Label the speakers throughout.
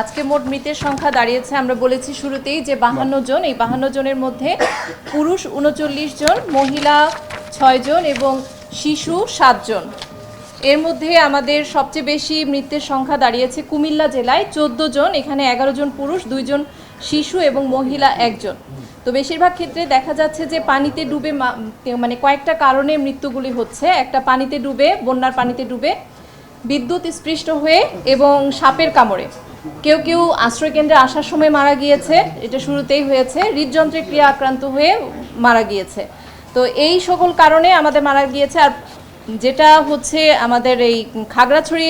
Speaker 1: আজকে মোট মৃতের সংখ্যা দাঁড়িয়েছে, আমরা বলেছি শুরুতেই যে বাহান্ন জন। এই বাহান্ন জনের মধ্যে পুরুষ উনচল্লিশ জন, মহিলা ছয় জন এবং শিশু সাতজন এর মধ্যে আমাদের সবচেয়ে বেশি মৃতের সংখ্যা দাঁড়িয়েছে কুমিল্লা জেলায় চোদ্দ জন, এখানে এগারো জন পুরুষ দুইজন শিশু এবং মহিলা একজন তো বেশিরভাগ ক্ষেত্রে দেখা যাচ্ছে যে পানিতে ডুবে মানে কয়েকটা কারণে মৃত্যুগুলি হচ্ছে। একটা পানিতে ডুবে, বন্যার পানিতে ডুবে বিদ্যুৎ স্পৃষ্ট হয়ে এবং সাপের কামড়ে। কেউ কেউ আশ্রয়কেন্দ্রে আসার সময় মারা গিয়েছে এটা শুরুতেই হয়েছে। হৃদযন্ত্রের ক্রিয়া আক্রান্ত হয়ে মারা গিয়েছে। তো এই সকল কারণে আমাদের মারা গিয়েছে। আর যেটা হচ্ছে আমাদের এই খাগড়াছড়ি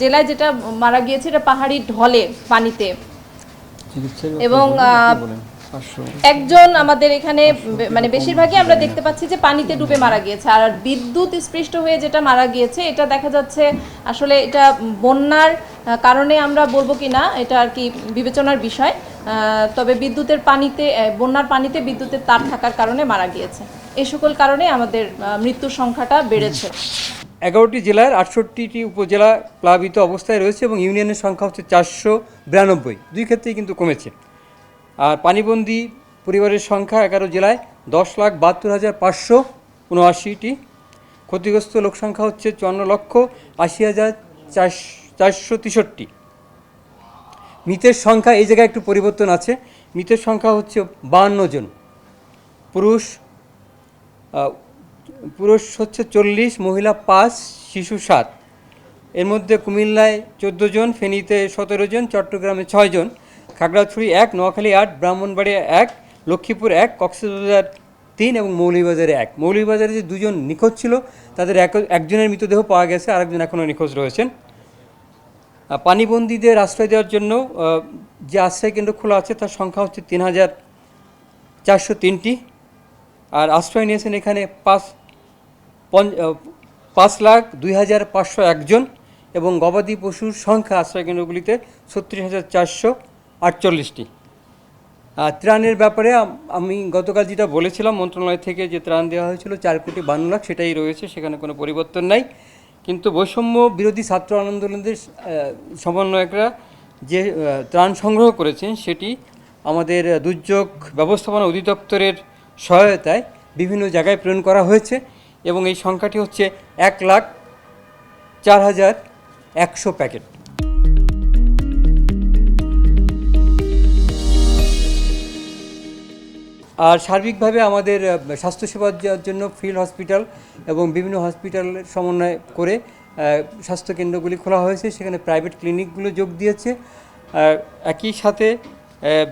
Speaker 1: জেলায় যেটা মারা গিয়েছে এটা পাহাড়ি ঢলে পানিতে। এবং একজন আমাদের এখানে মানে বেশিরভাগই আমরা দেখতে পাচ্ছি যে পানিতে ডুবে মারা গিয়েছে। আর বিদ্যুৎ স্পৃষ্ট হয়ে যেটা মারা গিয়েছে এটা দেখা যাচ্ছে আসলে এটা বন্যার কারণে আমরা বলব কি না এটা আর কি বিবেচনার বিষয়। তবে বিদ্যুতের পানিতে বন্যার পানিতে বিদ্যুতের তার থাকার কারণে মারা গিয়েছে। এই সকল কারণে আমাদের মৃত্যুর সংখ্যাটা বেড়েছে।
Speaker 2: এগারোটি জেলার আটষট্টিটি উপজেলা প্লাবিত অবস্থায় রয়েছে এবং ইউনিয়নের সংখ্যা হচ্ছে চারশো বিরানব্বই। দুই ক্ষেত্রেই কিন্তু কমেছে। আর পানিবন্দি পরিবারের সংখ্যা এগারো জেলায় দশ লাখ বাহাত্তর হাজার পাঁচশো উনআশিটি। ক্ষতিগ্রস্ত লোক সংখ্যা হচ্ছে চুয়ান্ন লক্ষ আশি হাজার চারশো তেষট্টি। মৃতের সংখ্যা এই জায়গায় একটু পরিবর্তন আছে। মৃতের সংখ্যা হচ্ছে বাহান্ন জন। পুরুষ পুরুষ হচ্ছে চল্লিশ, মহিলা পাঁচ, শিশু সাত। এর মধ্যে কুমিল্লায় চোদ্দ জন, ফেনীতে সতেরো জন, চট্টগ্রামে ছয় জন। খাগড়াছড়ি এক, নোয়াখালী আট, ব্রাহ্মণবাড়িয়া এক, লক্ষ্মীপুর এক, কক্সবাজার তিন এবং মৌলভীবাজারে এক। মৌলভীবাজারে যে দুজন নিখোঁজ ছিল, তাদের এক, একজনের মৃতদেহ পাওয়া গেছে, আরেকজন এখনও নিখোঁজ রয়েছেন। পানিবন্দীদের আশ্রয় দেওয়ার জন্য যে আশ্রয় কেন্দ্র খোলা আছে তার সংখ্যা হচ্ছে তিন হাজার চারশো তিনটি। আর আশ্রয় নিয়েছেন এখানে পাঁচ পাঁচ লাখ দুই হাজার পাঁচশো একজন এবং গবাদি পশুর সংখ্যা আশ্রয় কেন্দ্রগুলিতে ছত্রিশ হাজার চারশো আটচল্লিশটি। ত্রাণের ব্যাপারে আমি গতকাল যেটা বলেছিলাম, মন্ত্রণালয় থেকে যে ত্রাণ দেওয়া হয়েছিল, চার কোটি বান্ন লাখ সেটাই রয়েছে, সেখানে কোনো পরিবর্তন নাই। কিন্তু বৈষম্য বিরোধী ছাত্র আন্দোলনদের সমন্বয়করা যে ত্রাণ সংগ্রহ করেছেন সেটি আমাদের দুর্যোগ ব্যবস্থাপনা অধিদপ্তরের সহায়তায় বিভিন্ন জায়গায় প্রেরণ করা হয়েছে এবং এই সংখ্যাটি হচ্ছে এক লাখ চার হাজার একশো প্যাকেট। আর সার্বিকভাবে আমাদের আহ, স্বাস্থ্যসেবা জন্য ফিল্ড হসপিটাল এবং বিভিন্ন হসপিটালের সমন্বয় করে স্বাস্থ্যকেন্দ্রগুলি খোলা হয়েছে। সেখানে প্রাইভেট ক্লিনিকগুলো যোগ দিয়েছে। একই সাথে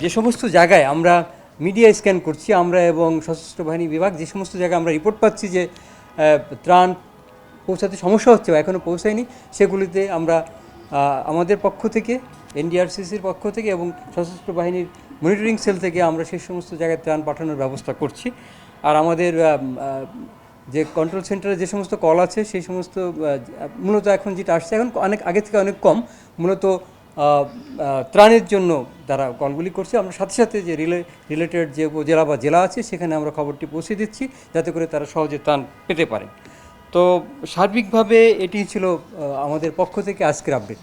Speaker 2: যে সমস্ত জায়গায় আমরা মিডিয়া স্ক্যান করছি আমরা এবং সশস্ত্র বাহিনী বিভাগ যে সমস্ত জায়গায় আমরা রিপোর্ট পাচ্ছি যে ত্রাণ পৌঁছাতে সমস্যা হচ্ছে বা এখনও পৌঁছায়নি সেগুলিতে আমরা আমাদের পক্ষ থেকে এনডিআরসিসির পক্ষ থেকে এবং সশস্ত্র বাহিনীর মনিটরিং সেল থেকে আমরা সেই সমস্ত জায়গায় ত্রাণ পাঠানোর ব্যবস্থা করছি। আর আমাদের যে কন্ট্রোল সেন্টারে যে সমস্ত কল আছে, সেই সমস্ত মূলত এখন যেটা আসছে, এখন অনেক, আগে থেকে অনেক কম। মূলত ত্রাণের জন্য তারা কলগুলি করছে। আমরা সাথে সাথে যে রিলে রিলেটেড যে উপজেলা বা জেলা আছে, সেখানে আমরা খবরটি পৌঁছে দিচ্ছি, যাতে করে তারা সহজে ত্রাণ পেতে পারে। তো সার্বিকভাবে এটি ছিল আমাদের পক্ষ থেকে আজকের আপডেট